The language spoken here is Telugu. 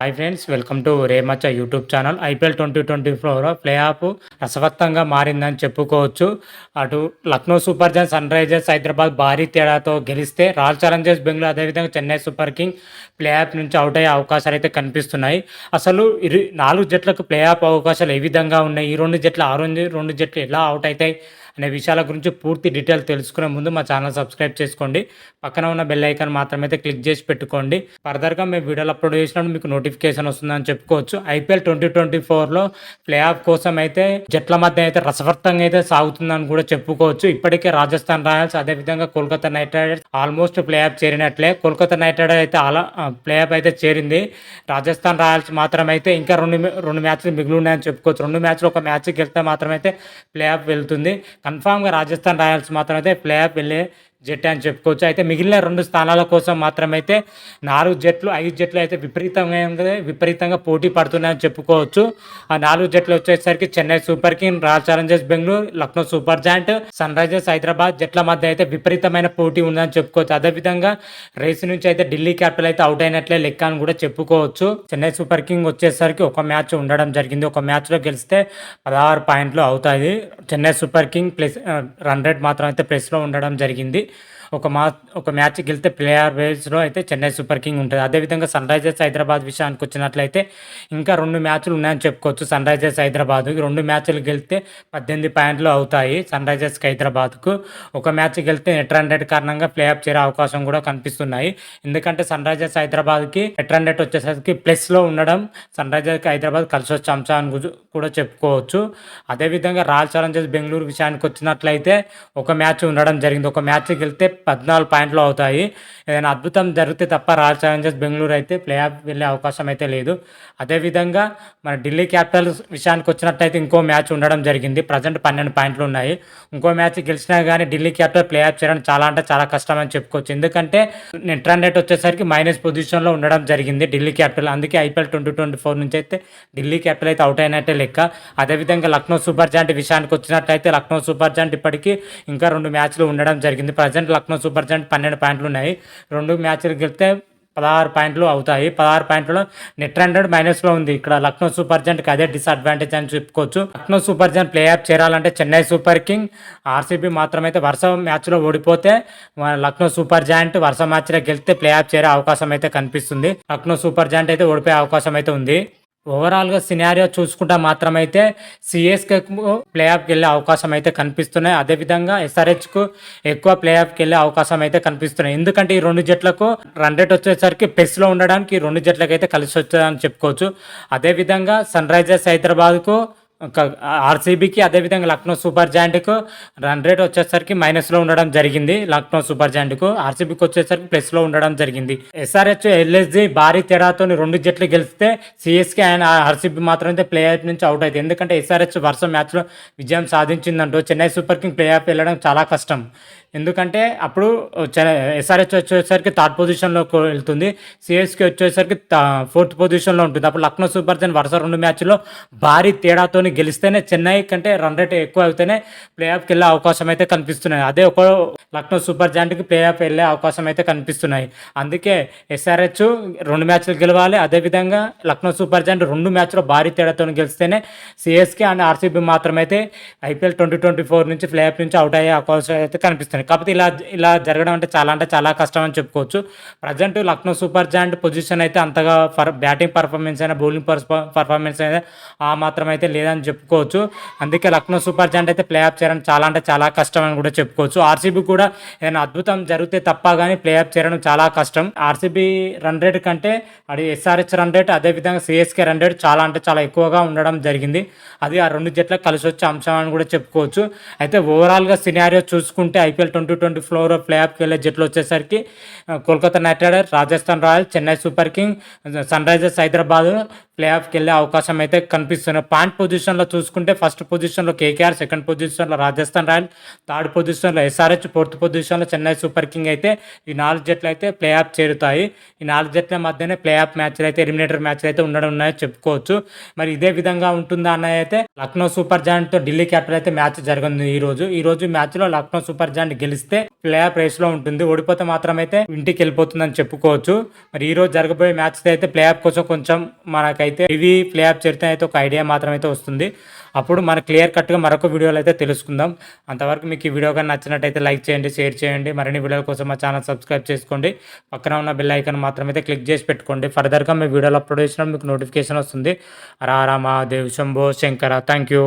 Hi friends welcome to రేమచ్చ YouTube channel IPL twenty twenty four play off రసవత్తంగా మారిందని చెప్పుకోవచ్చు. అటు Lucknow super giants sunrisers Hyderabad భారీ తేడాతో గెలిస్తే రాయల్ ఛాలెంజర్స్ బెంగళూరు అదేవిధంగా Chennai super king play off నుంచి అవుట్ అయ్యే అవకాశాలు అయితే కనిపిస్తున్నాయి. అసలు ఇరు నాలుగు జట్లకు ప్లే ఆఫ్ అవకాశాలు ఏ విధంగా ఉన్నాయి? ఈ రెండు జట్లు ఆ రెండు రెండు జట్లు ఎలా అవుట్ అవుతాయి? అనే విషయాల గురించి పూర్తి డీటెయిల్ తెలుసుకునే ముందు మా ఛానల్ సబ్స్క్రైబ్ చేసుకోండి. పక్కన ఉన్న బెల్ ఐకాన్ మాత్రమైతే క్లిక్ చేసి పెట్టుకోండి. ఫర్దర్గా మేము వీడియోలు అప్లోడ్ చేసినప్పుడు మీకు నోటిఫికేషన్ వస్తుందని చెప్పుకోవచ్చు. ఐపీఎల్ ట్వంటీ ట్వంటీ ఫోర్లో ప్లే ఆఫ్ కోసం అయితే జట్ల మధ్య అయితే రసవర్తంగా అయితే సాగుతుందని కూడా చెప్పుకోవచ్చు. ఇప్పటికే రాజస్థాన్ రాయల్స్ అదేవిధంగా Kolkata knight riders almost play off చేరినట్లే. Kolkata night rider అయితే అలా ప్లే ఆఫ్ అయితే చేరింది. రాజస్థాన్ రాయల్స్ మాత్రం అయితే ఇంకా రెండు రెండు మ్యాచ్లు మిగిలి ఉన్నాయని చెప్పుకోవచ్చు. రెండు మ్యాచ్లు ఒక మ్యాచ్కి వెళ్తే మాత్రమైతే ప్లే ఆఫ్ వెళ్తుంది. కన్ఫామ్గా రాజస్థాన్ రాయల్స్ మాత్రం అయితే ప్లే ఆఫ్ వెళ్ళే జట్టు అని చెప్పుకోవచ్చు. అయితే మిగిలిన రెండు స్థానాల కోసం మాత్రమైతే నాలుగు జట్లు ఐదు జట్లు అయితే విపరీతంగా విపరీతంగా పోటీ పడుతున్నాయని చెప్పుకోవచ్చు. ఆ నాలుగు జట్లు వచ్చేసరికి Chennai super king royal challengers Bengaluru Lucknow super giant sunrisers Hyderabad జట్ల మధ్య అయితే విపరీతమైన పోటీ ఉందని చెప్పుకోవచ్చు. అదేవిధంగా రేసు నుంచి అయితే ఢిల్లీ క్యాపిటల్ అయితే అవుట్ అయినట్లే లెక్క అని కూడా చెప్పుకోవచ్చు. చెన్నై సూపర్ కింగ్ వచ్చేసరికి ఒక మ్యాచ్ ఉండడం జరిగింది. ఒక మ్యాచ్లో గెలిస్తే పదహారు పాయింట్లు అవుతాయి. Chennai super king plus run rate మాత్రం అయితే ప్లస్లో ఉండడం జరిగింది. ఒక మా ఒక మ్యాచ్ గెలితే ప్లేయర్ బేస్లో అయితే చెన్నై సూపర్ కింగ్ ఉంటుంది. అదేవిధంగా సన్ రైజర్స్ హైదరాబాద్ విషయానికి వచ్చినట్లయితే ఇంకా రెండు మ్యాచ్లు ఉన్నాయని చెప్పుకోవచ్చు. సన్ రైజర్స్ హైదరాబాద్ రెండు మ్యాచ్లు గెలితే పద్దెనిమిది పాయింట్లు అవుతాయి. సన్ రైజర్స్కి హైదరాబాద్కు ఒక మ్యాచ్ గెలితే నెట్ రన్ రేట్ కారణంగా ప్లే ఆఫ్ చేరే అవకాశం కూడా కనిపిస్తున్నాయి. ఎందుకంటే సన్ రైజర్స్ హైదరాబాద్కి నెట్ రన్ రేట్ వచ్చేసరికి ప్లస్లో ఉండడం సన్ రైజర్స్కి హైదరాబాద్ కలిసి వచ్చే అంశాన్ని కూడా చెప్పుకోవచ్చు. అదేవిధంగా రాయల్ ఛాలెంజర్స్ బెంగళూరు విషయానికి వచ్చినట్లయితే ఒక మ్యాచ్ ఉండడం జరిగింది. ఒక మ్యాచ్ గెలితే పద్నాలుగు పాయింట్లు అవుతాయి. ఏదైనా అద్భుతం జరిగితే తప్ప రాయల్ ఛాలెంజర్స్ బెంగళూరు అయితే ప్లే ఆఫ్ వెళ్ళే అవకాశం అయితే లేదు. అదేవిధంగా మన ఢిల్లీ క్యాపిటల్స్ విషయానికి వచ్చినట్టయితే ఇంకో మ్యాచ్ ఉండడం జరిగింది. ప్రజెంట్ పన్నెండు పాయింట్లు ఉన్నాయి. ఇంకో మ్యాచ్ గెలిచినా కానీ ఢిల్లీ క్యాపిటల్ ప్లే ఆఫ్ చేయడం చాలా అంటే చాలా కష్టం అని చెప్పుకోవచ్చు. ఎందుకంటే నెట్ రన్ రేట్ వచ్చేసరికి మైనస్ పొజిషన్లో ఉండడం జరిగింది ఢిల్లీ క్యాపిటల్. అందుకే ఐపీఎల్ ట్వంటీ ట్వంటీ ఫోర్ నుంచి అయితే ఢిల్లీ క్యాపిటల్ అయితే అవుట్ అయినట్టే లెక్క. అదేవిధంగా లక్నో సూపర్ జాయింట్ విషయానికి వచ్చినట్లయితే లక్నో సూపర్ జాయింట్ ఇప్పటికీ ఇంకా రెండు మ్యాచ్లు ఉండడం జరిగింది. Present Lucknow Lucknow super giant పన్నెండు పాయింట్లు ఉన్నాయి రెండు మ్యాచ్లు గెలిస్తే పదహారు పాయింట్లు అవుతాయి. పదహారు పాయింట్లో నెట్ హండ్రెడ్ మైనస్లో ఉంది. ఇక్కడ లక్నో సూపర్ జెంట్కి అదే డిసడ్వాంటేజ్ అని చెప్పుకోవచ్చు. Lucknow super giant play off చేరాలంటే చెన్నై సూపర్ కింగ్ ఆర్సీబీ మాత్రమైతే వరుస మ్యాచ్లో ఓడిపోతే లక్నో సూపర్ జాయింట్ వరుస మ్యాచ్లో గెలిస్తే ప్లే ఆఫ్ చేరే అవకాశం అయితే కనిపిస్తుంది. లక్నో సూపర్ జాయింట్ అయితే ఓడిపోయే అవకాశం అయితే ఉంది. ఓవరాల్గా సినారియో చూసుకుంటా మాత్రమైతే సిఎస్కే ప్లే ఆఫ్కి వెళ్ళే అవకాశం అయితే కనిపిస్తున్నాయి. అదేవిధంగా ఎస్ఆర్హెచ్కు ఎక్కువ ప్లే ఆఫ్కి వెళ్ళే అవకాశం అయితే కనిపిస్తున్నాయి. ఎందుకంటే ఈ రెండు జట్లకు రన్ రేట్ వచ్చేసరికి పెస్లో ఉండడానికి ఈ రెండు జట్లకు అయితే కలిసి వచ్చేదని చెప్పుకోవచ్చు. అదేవిధంగా సన్ రైజర్స్ హైదరాబాద్కు ఆర్సీబీకి అదేవిధంగా లక్నో సూపర్ జాయింట్కు రన్ రేట్ వచ్చేసరికి మైనస్లో ఉండడం జరిగింది. లక్నో సూపర్ జాయింట్కు ఆర్సీబీకి వచ్చేసరికి ప్లస్లో ఉండడం జరిగింది. ఎస్ఆర్హెచ్ ఎల్ఎస్జి భారీ తేడాతో రెండు జట్లు గెలిస్తే సిఎస్కే అండ్ ఆర్సీబీ మాత్రం అయితే ప్లే ఆఫ్ నుంచి అవుట్ అవుతుంది ఎందుకంటే ఎస్ఆర్హెచ్ వరుస మ్యాచ్లో విజయం సాధించిందంటూ Chennai super king play off వెళ్ళడం చాలా కష్టం. ఎందుకంటే అప్పుడు ఎస్ఆర్హెచ్ వచ్చేసరికి థర్డ్ పొజిషన్లో వెళ్తుంది. సిఎస్కే వచ్చేసరికి ఫోర్త్ పొజిషన్లో ఉంటుంది. అప్పుడు లక్నో సూపర్ జన్ వరుస రెండు మ్యాచ్లో భారీ తేడాతో గెలిస్తేనే చెన్నై కంటే రన్ రేట్ ఎక్కువ అయితేనే ప్లే ఆఫ్కి వెళ్ళే అవకాశం అయితే కనిపిస్తున్నాయి. అదే ఒక లక్నో సూపర్ జాయింట్కి ప్లే ఆఫ్ వెళ్ళే అవకాశం అయితే కనిపిస్తున్నాయి. అందుకే ఎస్ఆర్హెచ్ రెండు మ్యాచ్లు గెలవాలి. అదేవిధంగా లక్నో సూపర్ జాయింట్ రెండు మ్యాచ్లో భారీ తేడాతో గెలిస్తేనే సిఎస్కే అండ్ ఆర్సీబీ మాత్రమైతే ఐపీఎల్ ట్వంటీ ట్వంటీ ఫోర్ నుంచి ప్లే ఆఫ్ నుంచి అవుట్ అయ్యే అవకాశం అయితే కనిపిస్తున్నాయి. కాకపోతే ఇలా ఇలా జరగడం అంటే చాలా అంటే చాలా కష్టం అని చెప్పుకోవచ్చు. Present Lucknow super giant position అయితే అంతగా ఫర్ బ్యాటింగ్ పర్ఫార్మెన్స్ అయినా బౌలింగ్ పర్ఫార్మెన్స్ అయినా ఆ మాత్రం అయితే లేదని చెప్పుకోవచ్చు. అందుకే లక్నో సూపర్ జాయింట్ అయితే ప్లే ఆఫ్ చేయడం చాలా అంటే చాలా కష్టం అని కూడా చెప్పుకోవచ్చు. ఆర్సీబీ కూడా ఏదైనా అద్భుతం జరిగితే తప్ప కానీ ప్లే ఆఫ్ చేయడం చాలా కష్టం. ఆర్సీబీ రన్ రేట్ కంటే అది ఎస్ఆర్హెచ్ రన్ రేట్ అదేవిధంగా సిఎస్కే రన్ రేట్ చాలా అంటే చాలా ఎక్కువగా ఉండడం జరిగింది. అది ఆ రెండు జట్లకు కలిసి వచ్చే అంశం అని కూడా చెప్పుకోవచ్చు. అయితే ఓవరాల్గా సినారియో చూసుకుంటే IPL twenty twenty four play ఆఫ్కి వెళ్ళే జట్లు వచ్చేసరికి Kolkata knight riders Rajasthan royals Chennai super king sunrisers Hyderabad play ఆఫ్కి వెళ్ళే అవకాశం అయితే కనిపిస్తుంది పాయింట్ పొజిషన్లో చూసుకుంటే ఫస్ట్ పొజిషన్లో కేకేఆర్ సెకండ్ పొజిషన్లో రాజస్థాన్ రాయల్స్ థర్డ్ పొజిషన్లో ఎస్ఆర్హెచ్ ఫోర్త్ పొజిషన్లో చెన్నై సూపర్ కింగ్ అయితే ఈ నాలుగు జట్లు అయితే ప్లే ఆఫ్ చేరుతాయి. ఈ నాలుగు జట్ల మధ్యనే ప్లే ఆఫ్ మ్యాచ్లు అయితే ఎలిమినేటర్ మ్యాచ్లు అయితే ఉండడం ఉన్నాయో చెప్పుకోవచ్చు. మరి ఇదే విధంగా ఉంటుందా అన్నది అయితే లక్నో సూపర్ జాయింట్తో ఢిల్లీ క్యాపిటల్ అయితే మ్యాచ్ జరగనుంది ఈ రోజు. ఈ రోజు మ్యాచ్లో లక్నో సూపర్ జాయింట్ గెలిస్తే ప్లే ఆఫ్ రేస్లో ఉంటుంది. ఓడిపోతే మాత్రం అయితే ఇంటికి వెళ్ళిపోతుందని చెప్పుకోవచ్చు. మరి ఈ రోజు జరగబోయే మ్యాచ్ అయితే ప్లే ఆఫ్ కోసం కొంచెం మనకైతే అయితే ఇవి ప్లే ఆఫ్ చరిత్ర అయితే ఒక ఐడియా మాత్రమైతే వస్తుంది. అప్పుడు మన క్లియర్ కట్గా మరొక వీడియోలో అయితే తెలుసుకుందాం. అంతవరకు మీకు ఈ వీడియో కానీ నచ్చినట్టయితే లైక్ చేయండి షేర్ చేయండి. మరిన్ని వీడియోల కోసం మా ఛానల్ సబ్స్క్రైబ్ చేసుకోండి. పక్కన ఉన్న బెల్ ఐకాన్ మాత్రమైతే క్లిక్ చేసి పెట్టుకోండి. ఫర్దర్గా మీ వీడియోలు అప్లోడ్ చేసినప్పుడు మీకు నోటిఫికేషన్ వస్తుంది. రారామా దేవ్ శంభో శంకర. Thank you.